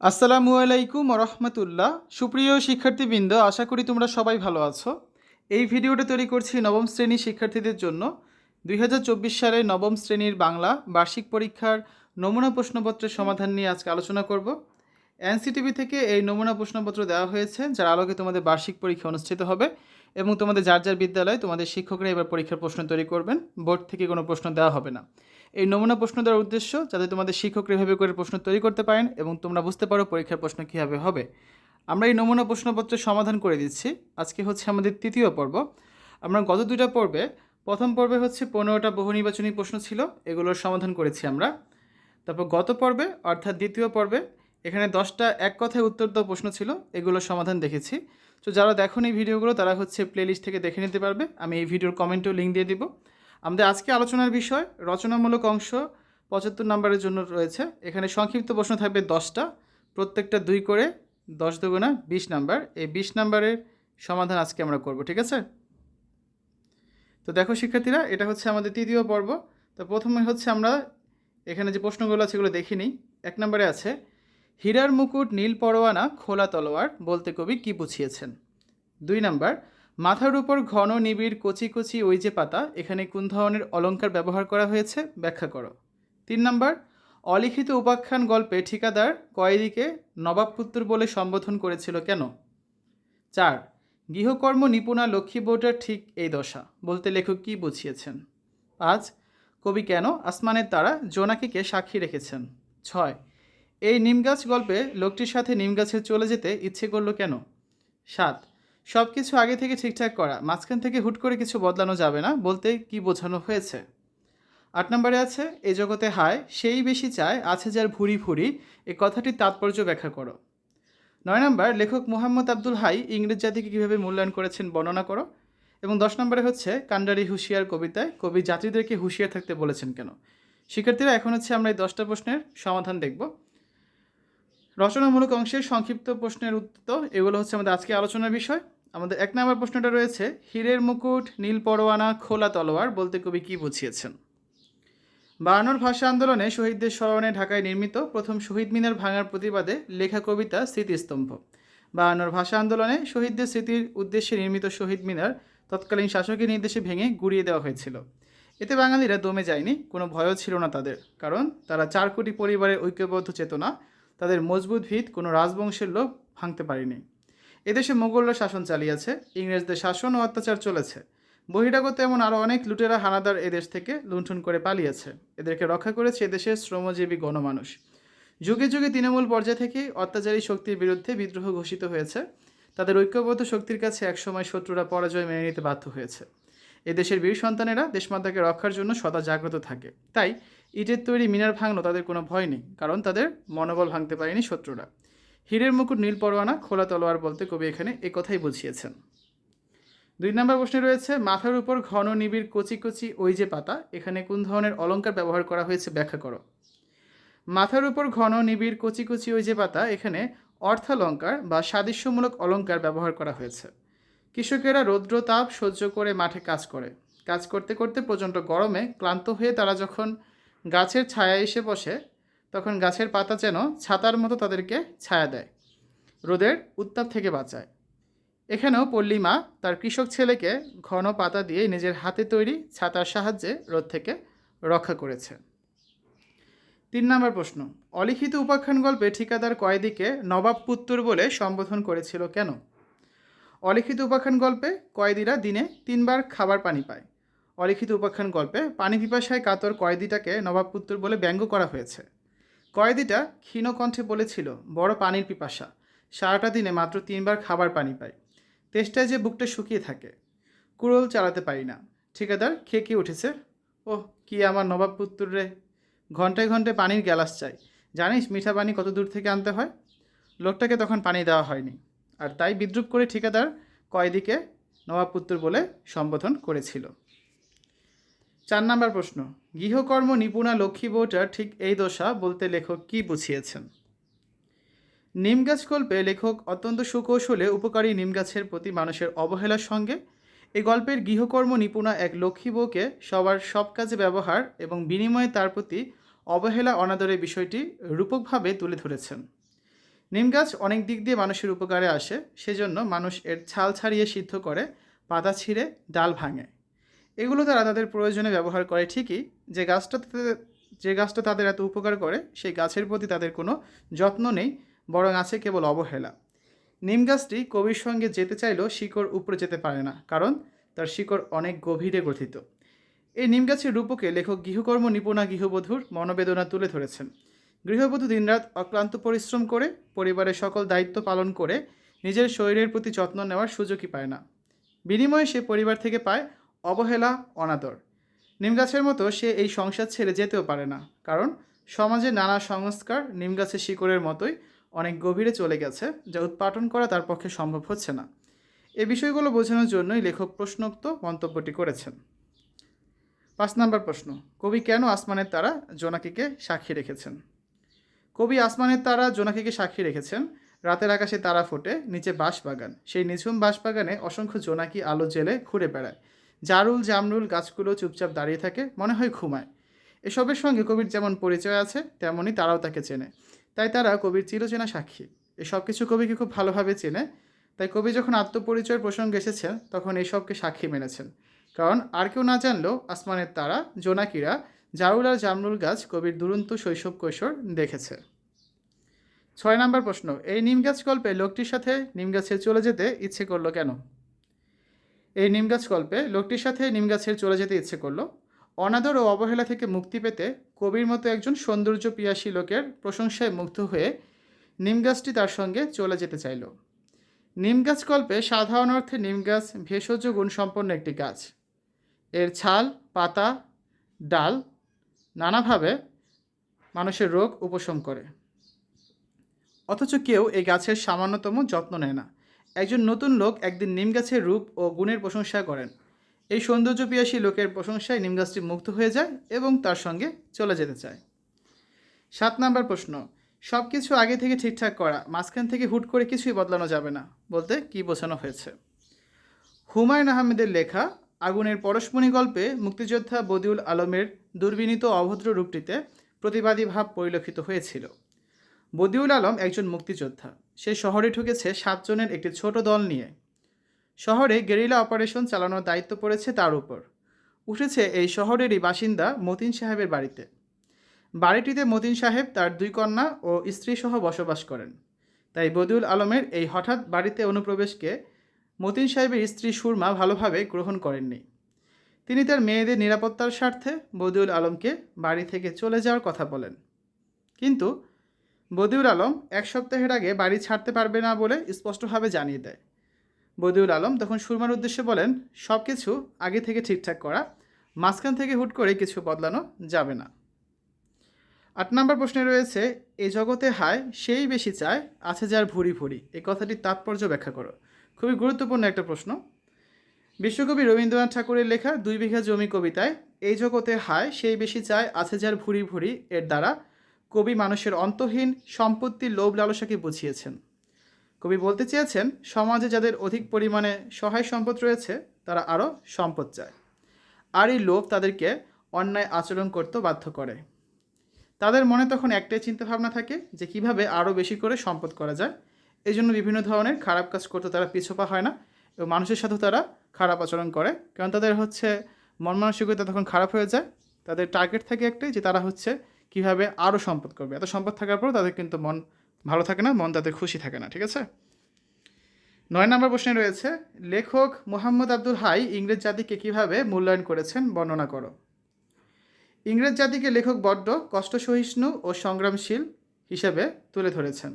আসসালামু আলাইকুম রহমতুল্লাহ সুপ্রিয় শিক্ষার্থীবৃন্দ, আশা করি তোমরা সবাই ভালো আছো। এই ভিডিওটা তৈরি করছি নবম শ্রেণির শিক্ষার্থীদের জন্য। দুই হাজার চব্বিশ সালে নবম শ্রেণির বাংলা বার্ষিক পরীক্ষার নমুনা প্রশ্নপত্রের সমাধান নিয়ে আজকে আলোচনা করব। এনসিটিভি থেকে এই নমুনা প্রশ্নপত্র দেওয়া হয়েছে, যার আলোকে তোমাদের বার্ষিক পরীক্ষা অনুষ্ঠিত হবে এবং তোমাদের যার যার বিদ্যালয়ে তোমাদের শিক্ষকরা এবার পরীক্ষার প্রশ্ন তৈরি করবেন। বোর্ড থেকে কোনো প্রশ্ন দেওয়া হবে না। এই নমুনা প্রশ্ন দেওয়ার উদ্দেশ্য যাতে তোমাদের শিক্ষক এভাবে করে প্রশ্ন তৈরি করতে পারেন এবং তোমরা বুঝতে পারো পরীক্ষার প্রশ্ন কীভাবে হবে। আমরা এই নমুনা প্রশ্নপত্রের সমাধান করে দিচ্ছি। আজকে হচ্ছে আমাদের তৃতীয় পর্ব। আমরা গত দুইটা পর্বে, প্রথম পর্বে হচ্ছে পনেরোটা বহু নির্বাচনী প্রশ্ন ছিল, এগুলোর সমাধান করেছি আমরা। তারপর গত পর্বে, অর্থাৎ দ্বিতীয় পর্বে, এখানে দশটা এক কথায় উত্তর দেওয়া প্রশ্ন ছিল, এগুলোর সমাধান দেখেছি। তো যারা দেখুন এই ভিডিওগুলো, তারা হচ্ছে প্লেলিস্ট থেকে দেখে নিতে পারবে। আমি এই ভিডিওর কমেন্টেও লিঙ্ক দিয়ে দিব। আমাদের আজকে আলোচনার বিষয়, রচনামূলক অংশ পঁচাত্তর নম্বরের জন্য রয়েছে। এখানে সংক্ষিপ্ত প্রশ্ন থাকবে দশটা, প্রত্যেকটা দুই করে দশ দুগুণা বিশ নাম্বার। এই বিশ নাম্বারের সমাধান আজকে আমরা করব, ঠিক আছে? তো দেখো শিক্ষার্থীরা, এটা হচ্ছে আমাদের তৃতীয় পর্ব। তো প্রথমে হচ্ছে আমরা এখানে যে প্রশ্নগুলো আছে সেগুলো দেখি নিই। এক নম্বরে আছে, হীরার মুকুট, নীল পরোয়ানা, খোলা তলোয়ার বলতে কবি কি বুঝিয়েছেন? দুই নাম্বার মাথার উপর ঘন নিবিড় কচি কচি ওই যে পাতা, এখানে কোন ধরনের অলঙ্কার ব্যবহার করা হয়েছে ব্যাখ্যা করো। তিন নম্বর, অলিখিত উপাখ্যান গল্পে ঠিকাদার কয়েদিকে নবাব নবাবপুত্র বলে সম্বোধন করেছিল কেন? চার, গৃহকর্ম নিপুণা লক্ষ্মী বোর্ডের ঠিক এই দশা, বলতে লেখক কী বুঝিয়েছেন? পাঁচ, কবি কেন আসমানের তারা জোনাকিকে সাক্ষী রেখেছেন? ছয়, এই নিমগাছ গল্পে লোকটির সাথে নিমগাছে চলে যেতে ইচ্ছে করল কেন? সাত সব কিছু আগে থেকে ঠিকঠাক করা, মাঝখান থেকে হুট করে কিছু বদলানো যাবে না বলতে কি বোঝানো হয়েছে? আট নম্বরে আছে, এ জগতে হায়, সেই বেশি চায়, আছে যার ভুরি ভুরি, এ কথাটির তাৎপর্য ব্যাখ্যা করো। নয় নম্বর, লেখক মোহাম্মদ আব্দুল হাই ইংরেজ জাতিকে কীভাবে মূল্যায়ন করেছেন বর্ণনা করো। এবং দশ নম্বরে হচ্ছে, কান্ডারি হুঁশিয়ার কবিতায়, কবি যাত্রীদেরকে হুঁশিয়ার থাকতে বলেছেন কেন? শিক্ষার্থীরা, এখন হচ্ছে আমরা এই দশটা প্রশ্নের সমাধান দেখব। রচনামূলক অংশের সংক্ষিপ্ত প্রশ্নের উত্তর এগুলো হচ্ছে আমাদের আজকে আলোচনার বিষয়। আমাদের এক নম্বর প্রশ্নটা রয়েছে, হীরের মুকুট, নীল পরোয়ানা, খোলা তলোয়ার বলতে কবি কী বুঝিয়েছেন? বায়ান্নর ভাষা আন্দোলনে শহীদদের স্মরণে ঢাকায় নির্মিত প্রথম শহীদ মিনার ভাঙার প্রতিবাদে লেখা কবিতা স্মৃতিস্তম্ভ। বায়ান্নর ভাষা আন্দোলনে শহীদদের স্মৃতির উদ্দেশ্যে নির্মিত শহীদ মিনার তৎকালীন শাসকের নির্দেশে ভেঙে গুড়িয়ে দেওয়া হয়েছিল। এতে বাঙালিরা দমে যায়নি, কোনো ভয়ও ছিল না তাদের, কারণ তারা চার কোটি পরিবারের ঐক্যবদ্ধ চেতনা, তাদের মজবুত ভিত কোনো রাজবংশের লোক ভাঙতে পারেনি। এদেশে মোগলরা শাসন চালিয়েছে, ইংরেজদের শাসন ও অত্যাচার চলেছে। বহিরাগত এমন আরও অনেক লুটেরা হানাদার এদেশ থেকে লুণ্ঠন করে পালিয়েছে। এদেরকে রক্ষা করেছে এদেশের শ্রমজীবী গণমানুষ। যুগে যুগে তৃণমূল পর্যায় থেকে অত্যাচারী শক্তির বিরুদ্ধে বিদ্রোহ ঘোষিত হয়েছে। তাদের ঐক্যবদ্ধ শক্তির কাছে একসময় শত্রুরা পরাজয় মেনে নিতে বাধ্য হয়েছে। এদেশের বীর সন্তানেরা দেশমাতাকে রক্ষার জন্য সদা জাগ্রত থাকে। তাই, ইটের তৈরি মিনার ভাঙলো তাদের কোনো ভয় নেই, কারণ তাদের মনোবল ভাঙতে পারেনি শত্রুরা। হীরের মুকুট, নীল পরোয়ানা, খোলা তলোয়ার বলতে কবি এখানে এ কথাই বুঝিয়েছেন। দুই নম্বর প্রশ্নে রয়েছে, মাথার উপর ঘন নিবিড় কচি কচি ওই যে পাতা, এখানে কোন ধরনের অলঙ্কার ব্যবহার করা হয়েছে ব্যাখ্যা করো। মাথার উপর ঘন নিবিড় কচি কচি ওই যে পাতা, এখানে অর্থালঙ্কার বা সাদৃশ্যমূলক অলঙ্কার ব্যবহার করা হয়েছে। কৃষকেরা রৌদ্র তাপ সহ্য করে মাঠে কাজ করে। কাজ করতে করতে প্রচণ্ড গরমে ক্লান্ত হয়ে তারা যখন গাছের ছায়া এসে বসে তখন গাছের পাতা যেন ছাতার মতো তাদেরকে ছায়া দেয়, রোদের উত্তাপ থেকে বাঁচায়। এখানেও পল্লীমা তার কৃষক ছেলেকে ঘন পাতা দিয়ে নিজের হাতে তৈরি ছাতার সাহায্যে রোদ থেকে রক্ষা করেছে। তিন নম্বর প্রশ্ন, অলিখিত উপাখ্যান গল্পে ঠিকাদার কয়েদিকে নবাব পুত্তর বলে সম্বোধন করেছিল কেন? অলিখিত উপাখ্যান গল্পে কয়েদিরা দিনে তিনবার খাবার পানি পায়। অলিখিত উপাখ্যান গল্পে পানি পিপাসায় কাতর কয়েদিটাকে নবাব পুত্তর বলে ব্যঙ্গ করা হয়েছে। কয়েদিটা ক্ষীণকণ্ঠে বলেছিল, বড় পানির পিপাসা। সারাটা দিনে মাত্র তিনবার খাবার পানি পাই। তেষ্টায় যে বুকটা শুকিয়ে থাকে। কুড়োল চালাতে পারি না। ঠিকাদার খেয়ে উঠেছে? ও কি আমার নবাব পুত্র রে। ঘন্টায় ঘন্টায় পানির গ্যালাস চাই। জানিস মিঠা পানি কত দূর থেকে আনতে হয়? লোকটাকে তখন পানি দেওয়া হয়নি। আর তাই বিদ্রুপ করে ঠিকাদার কয়েদিকে নবাব পুত্র বলে সম্বোধন করেছিল। চার নাম্বার প্রশ্ন, গৃহকর্ম নিপুণা লক্ষ্মী বউটার ঠিক এই দশা বলতে লেখক কি বুঝিয়েছেন? নিমগাছ গল্পে লেখক অত্যন্ত সুকৌশলে উপকারী নিমগাছের প্রতি মানুষের অবহেলার সঙ্গে, এই গল্পের গৃহকর্ম নিপুণা এক লক্ষ্মী বউকে সবার সব কাজে ব্যবহার এবং বিনিময়ে তার প্রতি অবহেলা অনাদরের বিষয়টি রূপকভাবে তুলে ধরেছেন। নিম গাছ অনেক দিক দিয়ে মানুষের উপকারে আসে, সেজন্য মানুষ এর ছাল ছাড়িয়ে সিদ্ধ করে, পাতা ছিঁড়ে, ডাল ভাঙে। এগুলো তারা তাদের প্রয়োজনে ব্যবহার করে ঠিকই। যে গাছটা যে গাছটা তাদের এত উপকার করে, সেই গাছের প্রতি তাদের কোনো যত্ন নেই, বরং আছে কেবল অবহেলা। নিম গাছটি কবির সঙ্গে যেতে চাইলেও শিকড় উপরে যেতে পারে না, কারণ তার শিকড় অনেক গভীরে গঠিত। এই নিম গাছের রূপকে লেখক গৃহকর্ম নিপুণা গৃহবধূর মনোবেদনা তুলে ধরেছেন। গৃহবধূ দিনরাত অক্লান্ত পরিশ্রম করে, পরিবারের সকল দায়িত্ব পালন করে, নিজের শরীরের প্রতি যত্ন নেওয়ার সুযোগই পায় না। বিনিময়ে সে পরিবার থেকে পায় অবহেলা, অনাদর। নিমগাছের মতো সে এই সংসার ছেড়ে যেতেও পারে না, কারণ সমাজে নানা সংস্কার নিমগাছের শিকড়ের মতোই অনেক গভীরে চলে গেছে, যা উৎপাটন করা তার পক্ষে সম্ভব হচ্ছে না। এ বিষয়গুলো বোঝানোর জন্যই লেখক প্রশ্নোক্ত মন্তব্যটি করেছেন। পাঁচ নম্বর প্রশ্ন, কবি কেন আসমানের তারা জোনাকিকে সাক্ষী রেখেছেন? কবি আসমানের তারা জোনাকিকে সাক্ষী রেখেছেন, রাতের আকাশে তারা ফোটে নিচে বাঁশবাগান। সেই নিঝুম বাঁশবাগানে অসংখ্য জোনাকি আলো জেলে ঘুরে বেড়ায়। জারুল জামরুল গাছগুলো চুপচাপ দাঁড়িয়ে থাকে, মনে হয় ঘুমায়। এসবের সঙ্গে কবির যেমন পরিচয় আছে তেমনই তারাও তাকে চেনে। তাই তারা কবির চিরচেনা সাক্ষী। এসব কিছু কবিকে খুব ভালোভাবে চেনে। তাই কবি যখন আত্মপরিচয়ের প্রসঙ্গে এসেছেন, তখন এসবকে সাক্ষী মেনেছেন। কারণ আর কেউ না জানলেও আসমানের তারা, জোনাকিরা, জারুল আর জামরুল গাছ কবির দুরন্ত শৈশব কৈশোর দেখেছে। ছয় নম্বর প্রশ্ন, এই নিম গাছ গল্পে লোকটির সাথে নিম গাছের চলে যেতে ইচ্ছে করল কেন? এই নিম গাছ গল্পে লোকটির সাথে নিম গাছের চলে যেতে ইচ্ছে করল। অনাদর ও অবহেলা থেকে মুক্তি পেতে কবির মতো একজন সৌন্দর্য পিয়াসী লোকের প্রশংসায় মুগ্ধ হয়ে নিম গাছটি তার সঙ্গে চলে যেতে চাইল। নিম গাছ গল্পে সাধারণ অর্থে নিম গাছ ভেষজ গুণসম্পন্ন একটি গাছ। এর ছাল, পাতা, ডাল নানাভাবে মানুষের রোগ উপশম করে। অথচ কেউ এই গাছের সামান্যতম যত্ন নেয় না। একজন নতুন লোক একদিন নিম গাছের রূপ ও গুণের প্রশংসা করেন। এই সৌন্দর্য পিয়াসী লোকের প্রশংসায় নিম গাছটি মুগ্ধ হয়ে যায় এবং তার সঙ্গে চলে যেতে চায়। সাত নাম্বার প্রশ্ন সব কিছু আগে থেকে ঠিকঠাক করা, মাঝখান থেকে হুট করে কিছুই বদলানো যাবে না বলতে কি বোঝানো হয়েছে? হুমায়ুন আহমেদের লেখা আগুনের পরশমণি গল্পে মুক্তিযোদ্ধা বদিউল আলমের দুর্বিনীত অভদ্র রূপটিতে প্রতিবাদী ভাব পরিলক্ষিত হয়েছিল। বদিউল আলম একজন মুক্তিযোদ্ধা। সে শহরে ঢুকেছে সাতজনের একটি ছোট দল নিয়ে। শহরে গেরিলা অপারেশন চালানোর দায়িত্ব পড়েছে তার উপর। উঠেছে এই শহরেরই বাসিন্দা মতিন সাহেবের বাড়িতে। বাড়িটিতে মতিন সাহেব তার দুই কন্যা ও স্ত্রীসহ বসবাস করেন। তাই বদিউল আলমের এই হঠাৎ বাড়িতে অনুপ্রবেশকে মতিন সাহেবের স্ত্রী সুরমা ভালোভাবে গ্রহণ করেননি। তিনি তার মেয়েদের নিরাপত্তার স্বার্থে বদিউল আলমকে বাড়ি থেকে চলে যাওয়ার কথা বলেন। কিন্তু বদিউল আলম এক সপ্তাহের আগে বাড়ি ছাড়তে পারবে না বলে স্পষ্টভাবে জানিয়ে দেয়। বদিউল আলম তখন সুরমার উদ্দেশ্যে বলেন সব কিছু আগে থেকে ঠিকঠাক করা, মাঝখান থেকে হুট করে কিছু বদলানো যাবে না। আট নম্বর প্রশ্নে রয়েছে এই জগতে হায়, সেই বেশি চায়, আছে যার ভুরি ভুরি এই কথাটির তাৎপর্য ব্যাখ্যা করো। খুবই গুরুত্বপূর্ণ একটা প্রশ্ন। বিশ্বকবি রবীন্দ্রনাথ ঠাকুরের লেখা দুই বিঘা জমি কবিতায় এই জগতে হায়, সেই বেশি চায়, আছে যার ভুরি ভুরি এর দ্বারা কবি মানুষের অন্তহীন সম্পত্তির লোভ লালসাকে বুঝিয়েছেন। কবি বলতে চেয়েছেন, সমাজে যাদের অধিক পরিমাণে সহায় সম্পদ রয়েছে, তারা আরও সম্পদ চায়। আর এই লোভ তাদেরকে অন্যায় আচরণ করতে বাধ্য করে। তাদের মনে তখন একটাই চিন্তাভাবনা থাকে যে, কীভাবে আরও বেশি করে সম্পদ করা যায়। এই জন্য বিভিন্ন ধরনের খারাপ কাজ করতে তারা পিছপা হয় না এবং মানুষের সাথেও তারা খারাপ আচরণ করে। কারণ তাদের হচ্ছে মন মানসিকতা তখন খারাপ হয়ে যায়। তাদের টার্গেট থাকে একটাই যে, তারা হচ্ছে কীভাবে আরও সম্পদ করবে? এত সম্পদ থাকার পর তাদের কিন্তু মন ভালো থাকে না, মন তাদের খুশি থাকে না, ঠিক আছে? নয় নম্বর প্রশ্নে রয়েছে, লেখক মোহাম্মদ আব্দুল হাই ইংরেজ জাতিকে কীভাবে মূল্যায়ন করেছেন বর্ণনা করো। ইংরেজ জাতিকে লেখক বড্ড কষ্ট সহিষ্ণু ও সংগ্রামশীল হিসেবে তুলে ধরেছেন।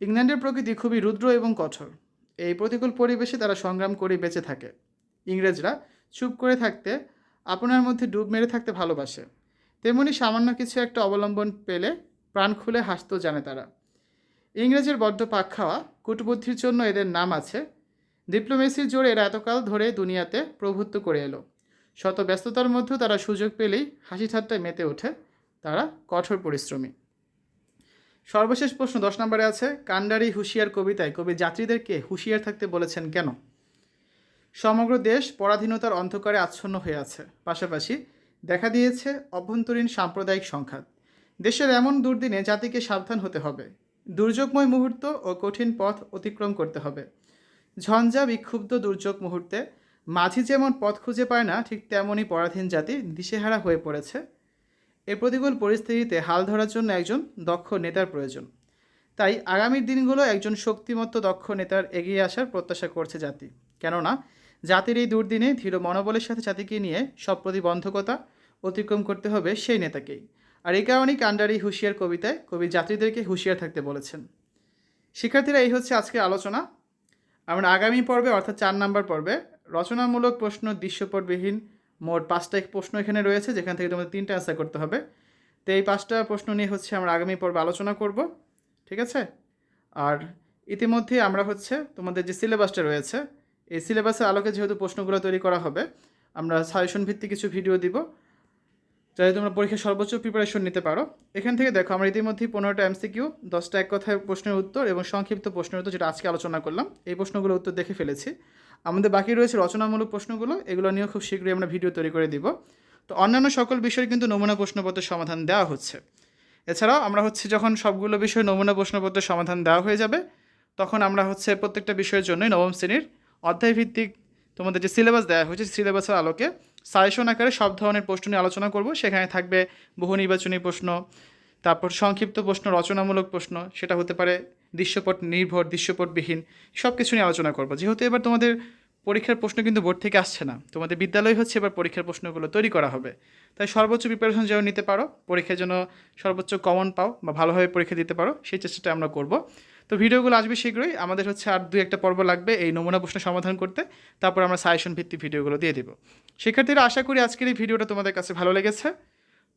ইংল্যান্ডের প্রকৃতি খুবই রুদ্র এবং কঠোর। এই প্রতিকূল পরিবেশে তারা সংগ্রাম করে বেঁচে থাকে। ইংরেজরা চুপ করে থাকতে, আপনার মধ্যে ডুব মেরে থাকতে ভালোবাসে। তেমনি সামান্য কিছু একটা অবলম্বন পেলে প্রাণ খুলে হাসতেও জানে তারা। ইংরেজের বড্ড পাক খাওয়া, কুটবুদ্ধির জন্য এদের নাম আছে। ডিপ্লোমেসির জোরে এরা এতকাল ধরে দুনিয়াতে প্রভুত্ব করে এলো। শত ব্যস্ততার মধ্যেও তারা সুযোগ পেলেই হাসি ঠাট্টায় মেতে ওঠে তারা কঠোর পরিশ্রমী। সর্বশেষ প্রশ্ন দশ নম্বরে আছে, কান্ডারি হুঁশিয়ার কবিতায় কবি যাত্রীদেরকে হুঁশিয়ার থাকতে বলেছেন কেন? সমগ্র দেশ পরাধীনতার অন্ধকারে আচ্ছন্ন হয়ে আছে। পাশাপাশি দেখা দিয়েছে অভ্যন্তরীণ সাম্প্রদায়িক সংঘাত। দেশের এমন দুর্দিনে জাতিকে সাবধান হতে হবে। দুর্যোগময় মুহূর্ত ও কঠিন পথ অতিক্রম করতে হবে। ঝঞ্ঝা বিক্ষুব্ধ দুর্যোগ মুহূর্তে মাঝি যেমন পথ খুঁজে পায় না, ঠিক তেমনই পরাধীন জাতি দিশেহারা হয়ে পড়েছে। এ প্রতিকূল পরিস্থিতিতে হাল ধরার জন্য একজন দক্ষ নেতার প্রয়োজন। তাই আগামীর দিনগুলো একজন শক্তিমত্ত দক্ষ নেতার এগিয়ে আসার প্রত্যাশা করছে জাতি। কেননা জাতির এই দুর্দিনে ধীর মনোবলের সাথে জাতিকে নিয়ে সব প্রতিবন্ধকতা অতিক্রম করতে হবে সেই নেতাকেই। আর এই কারণেই কান্ডারি হুঁশিয়ার কবিতায় কবি যাত্রীদেরকে হুঁশিয়ার থাকতে বলেছেন। শিক্ষার্থীরা, এই হচ্ছে আজকে আলোচনা। আমরা আগামী পর্বে, অর্থাৎ চার নাম্বার পর্বে, রচনামূলক প্রশ্ন দৃশ্যপটবিহীন মোট পাঁচটা প্রশ্ন এখানে রয়েছে, যেখান থেকে তোমাদের তিনটা অ্যান্সার করতে হবে। তো এই পাঁচটা প্রশ্ন নিয়ে হচ্ছে আমরা আগামী পর্বে আলোচনা করব, ঠিক আছে? আর ইতিমধ্যে আমরা হচ্ছে তোমাদের যে সিলেবাসটা রয়েছে এই সিলেবাসের আলোকে যেহেতু প্রশ্নগুলো তৈরি করা হবে, আমরা সাজেশন ভিত্তিক কিছু ভিডিও দিব। যাতে তোমরা পরীক্ষার সর্বোচ্চ প্রিপারেশন নিতে পারো। এখান থেকে দেখো, আমরা ইতিমধ্যেই পনেরোটা এমসিকিউ দশটা এক কথায় প্রশ্নের উত্তর এবং সংক্ষিপ্ত প্রশ্নের উত্তর যেটা আজকে আলোচনা করলাম, এই প্রশ্নগুলো উত্তর দেখে ফেলেছি। আমাদের বাকি রয়েছে রচনামূলক প্রশ্নগুলো, এগুলো নিয়েও খুব শীঘ্রই আমরা ভিডিও তৈরি করে দিব। তো অন্যান্য সকল বিষয়ে কিন্তু নমুনা প্রশ্নপত্রের সমাধান দেওয়া হচ্ছে। এছাড়াও আমরা হচ্ছে যখন সবগুলো বিষয়ে নমুনা প্রশ্নপত্রের সমাধান দেওয়া হয়ে যাবে, তখন আমরা হচ্ছে প্রত্যেকটা বিষয়ের জন্যই নবম শ্রেণির অধ্যায়ভিত্তিক তোমাদের যে সিলেবাস দেওয়া হয়েছে, সিলেবাসের আলোকে সাজেশন আকারে সব ধরনের প্রশ্ন নিয়ে আলোচনা করব। সেখানে থাকবে বহু নির্বাচনী প্রশ্ন, তারপর সংক্ষিপ্ত প্রশ্ন, রচনামূলক প্রশ্ন, সেটা হতে পারে দৃশ্যপট নির্ভর, দৃশ্যপটবিহীন সব কিছু নিয়ে আলোচনা করব। যেহেতু এবার তোমাদের পরীক্ষার প্রশ্ন কিন্তু বোর্ড থেকে আসছে না, তোমাদের বিদ্যালয় হচ্ছে এবার পরীক্ষার প্রশ্নগুলো তৈরি করা হবে। তাই সর্বোচ্চ প্রিপারেশন যেন নিতে পারো পরীক্ষার জন্য সর্বোচ্চ কমন পাও বা ভালোভাবে পরীক্ষা দিতে পারো, সেই চেষ্টাটা আমরা করব। তো ভিডিওগুলো আসবে শীঘ্রই। আমাদের হচ্ছে আর দুই একটা পর্ব লাগবে এই নমুনা প্রশ্ন সমাধান করতে। তারপর আমরা সাজেশন ভিত্তিক ভিডিওগুলো দিয়ে দেবো। শিক্ষার্থীরা, আশা করি আজকের এই ভিডিওটা তোমাদের কাছে ভালো লেগেছে।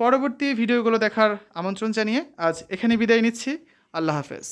পরবর্তী ভিডিওগুলো দেখার আমন্ত্রণ জানিয়ে আজ এখানে বিদায় নিচ্ছি। আল্লাহ হাফেজ।